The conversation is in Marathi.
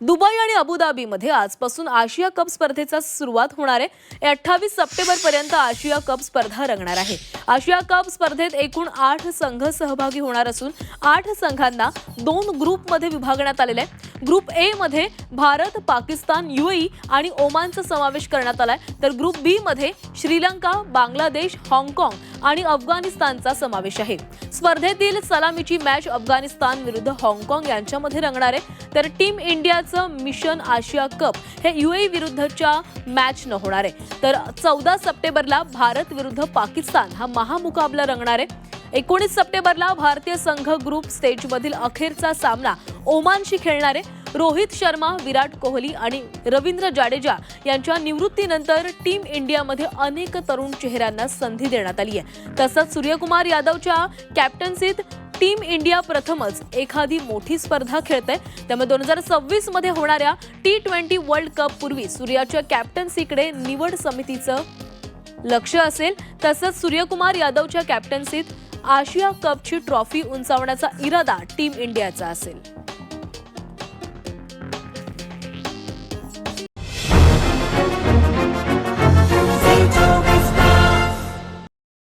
दुबई आणि अबुधाबीमध्ये आजपासून आशिया कप स्पर्धेचा सुरुवात होणार आहे. अठ्ठावीस सप्टेंबर पर्यंत आशिया कप स्पर्धा रंगणार आहे. आशिया कप स्पर्धेत एकूण आठ संघ सहभागी होणार असून आठ संघांना दोन ग्रुपमध्ये विभागण्यात आलेले आहे. ग्रुप ए मध्ये भारत पाकिस्तान युएई आणि ओमानचा समावेश करण्यात आलाय. तर ग्रुप बी मध्ये श्रीलंका बांगलादेश हाँगकाँग आणि अफगाणिस्तानचा समावेश आहे. स्पर्धेतील सलामीची मॅच अफगाणिस्तान विरुद्ध हाँगकाँग यांच्यामध्ये रंगणार आहे. तर टीम इंडियाचं मिशन आशिया कप हे युएई विरुद्धच्या मॅचनं होणार आहे. तर चौदा सप्टेंबरला भारत विरुद्ध पाकिस्तान हा महामुकाबला रंगणार आहे. एकोणीस सप्टेंबरला भारतीय संघ ग्रुप स्टेजमधील अखेरचा सामना ओमानशी खेळणार आहे. रोहित शर्मा विराट कोहली आणि रवींद्र जाडेजा यांच्या निवृत्तीनंतर टीम इंडियामध्ये अनेक तरुण चेहऱ्यांना संधी देण्यात आली आहे. तसंच सूर्यकुमार यादवच्या कॅप्टन्सीत टीम इंडिया प्रथमच एखादी मोठी स्पर्धा खेळते त्यामुळे दोन हजार सव्वीसमध्ये होणाऱ्या टी ट्वेंटी वर्ल्ड कप पूर्वी सूर्याच्या कॅप्टन्सीकडे निवड समितीचं लक्ष असेल. तसंच सूर्यकुमार यादवच्या कॅप्टन्सीत आशिया कपची ट्रॉफी उंचावण्याचा इरादा टीम इंडियाचा असेल.